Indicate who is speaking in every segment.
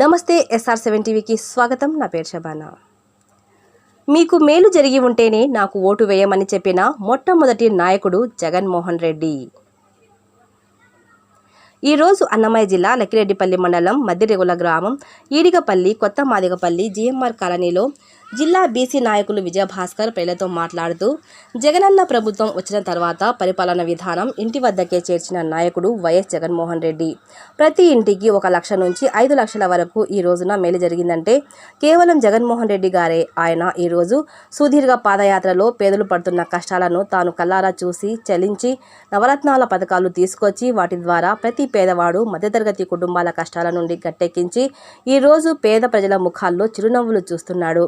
Speaker 1: నమస్తే SR seven టీవీకి స్వాగతం. నా పేరు శబానా. మీకు మేలు జరిగి ఉంటేనే నాకు ఓటు వేయమని చెప్పిన మొట్టమొదటి నాయకుడు జగన్మోహన్ రెడ్డి. ఈరోజు అన్నమయ్య జిల్లా లక్కిరెడ్డిపల్లి మండలం మద్దిరెగుల గ్రామం ఈడిగపల్లి కొత్త మాదిగపల్లి జిఎంఆర్ కాలనీలో జిల్లా బీసీ నాయకులు విజయభాస్కర్ ప్రజలతో మాట్లాడుతూ జగనన్న ప్రభుత్వం వచ్చిన తర్వాత పరిపాలన విధానం ఇంటి వద్దకే చేర్చిన నాయకుడు వైఎస్ జగన్మోహన్ రెడ్డి. ప్రతి ఇంటికి ఒక లక్ష నుంచి ఐదు లక్షల వరకు ఈ రోజున మేలు జరిగిందంటే కేవలం జగన్మోహన్ రెడ్డి గారే. ఆయన ఈరోజు సుదీర్ఘ పాదయాత్రలో పేదలు పడుతున్న కష్టాలను తాను కల్లారా చూసి చలించి నవరత్నాల పథకాలు తీసుకొచ్చి వాటి ద్వారా ప్రతి పేదవాడు మధ్యతరగతి కుటుంబాల కష్టాల నుండి గట్టెక్కించి ఈరోజు పేద ప్రజల ముఖాల్లో చిరునవ్వులు చూస్తున్నాడు.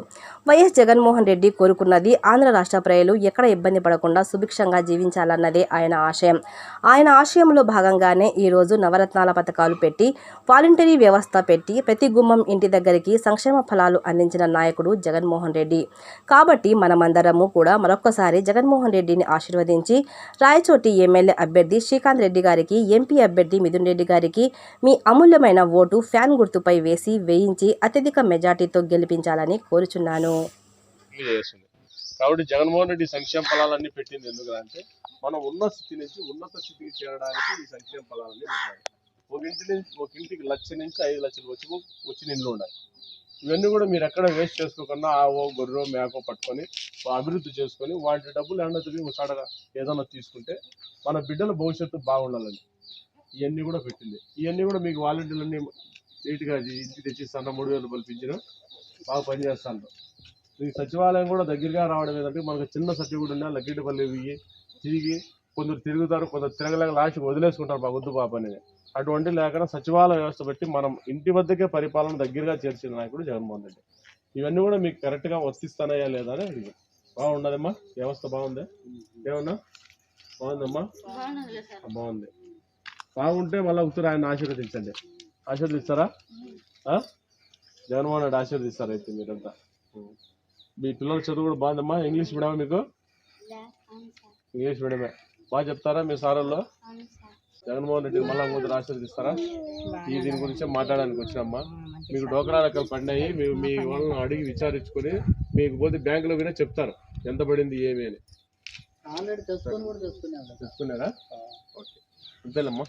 Speaker 1: వైఎస్ జగన్మోహన్ రెడ్డి కోరుకున్నది ఆంధ్ర రాష్ట్ర ప్రజలు ఎక్కడ ఇబ్బంది పడకుండా సుభిక్షంగా జీవించాలన్నదే ఆయన ఆశయం. ఆయన ఆశయంలో భాగంగానే ఈరోజు నవరత్నాల పథకాలు పెట్టి వాలంటరీ వ్యవస్థ పెట్టి ప్రతి గుమ్మం ఇంటి దగ్గరికి సంక్షేమ ఫలాలు అందించిన నాయకుడు జగన్మోహన్ రెడ్డి. కాబట్టి మనమందరము కూడా మరొక్కసారి జగన్మోహన్ రెడ్డిని ఆశీర్వదించి రాయచోటి ఎమ్మెల్యే అభ్యర్థి శ్రీకాంత్ రెడ్డి గారికి ఎంపీ అభ్యర్థి మిథున్ రెడ్డి గారికి మీ అమూల్యమైన ఓటు ఫ్యాన్ గుర్తుపై వేసి వేయించి అత్యధిక మెజార్టీతో గెలిపించాలని కోరుచున్నాను.
Speaker 2: చేస్తున్నాను. కాబట్టి జగన్మోహన్ రెడ్డి సంక్షేమ ఫలాలన్నీ పెట్టింది ఎందుకంటే మనం ఉన్న స్థితి నుంచి ఉన్నత స్థితికి చేరడానికి ఈ సంక్షేమ ఫలాలన్నీ పెట్టాలి. ఒక ఇంటి నుంచి ఒక ఇంటికి లక్ష నుంచి ఐదు లక్షలు వచ్చి వచ్చిన ఇల్లు ఉండాలి. ఇవన్నీ కూడా మీరు ఎక్కడ వేస్ట్ చేసుకోకుండా ఆవో గొర్రె మేకో పట్టుకొని అభివృద్ధి చేసుకొని వాటి డబ్బులు ఏమన్నా తిరిగి ముసాడగా ఏదైనా తీసుకుంటే మన బిడ్డల భవిష్యత్తు బాగుండాలని ఇవన్నీ కూడా పెట్టింది. ఇవన్నీ కూడా మీకు వాలంటీర్లన్నీ నీట్గా ఇంటికి తెచ్చి సన్న మూడు వేలు పిలిపించిన బాగా పనిచేస్తాను మీకు సచివాలయం కూడా దగ్గరగా రావడం ఏంటంటే మనకు చిన్న సర్టిఫికేట్ ఉన్నా లగ్గిటిపల్లి ఇవి తిరిగి కొందరు తిరుగుతారు కొందరు తిరగలేక లాస్ట్ వదిలేసుకుంటారు మా వద్దు పాప అనేది అటువంటి లేకుండా సచివాలయ వ్యవస్థ పెట్టి మనం ఇంటి వద్దకే పరిపాలన దగ్గరగా చేర్చిన నాయకుడు జగన్మోహన్ రెడ్డి. ఇవన్నీ కూడా మీకు కరెక్ట్గా వర్తిస్తానయా లేదా అని అడిగి బాగుండదమ్మా వ్యవస్థ బాగుంది? ఏమన్నా? బాగుందమ్మా? బాగుంది. బాగుంటే మళ్ళీ ఒకసారి ఆయన ఆశీర్వదించండి. ఆశీర్వదిస్తారా? జగన్మోహన్ రెడ్డి ఆశీర్వదిస్తారు అయితే మీరంతా. మీ పిల్లల చదువు కూడా బాగుందమ్మా ఇంగ్లీష్ మీడియమా మీకు? ఇంగ్లీష్ మీడియమే. బాగా చెప్తారా మీ సార్ల్లో జగన్మోహన్ రెడ్డి మళ్ళా ముందు ఆశీర్వదిస్తారా? ఈ దీని గురించే మాట్లాడడానికి వచ్చినమ్మా. మీకు డోకరా రకాలు పడినాయి. మీ మీ వాళ్ళని అడిగి విచారించుకొని మీకు పోతే బ్యాంకులో పోయినా చెప్తారు. ఎంత పడింది ఏమి అని.
Speaker 3: ఆల్రెడీ కూడా
Speaker 2: తెలుసుకున్నారా ఓకే. అంతేలమ్మా.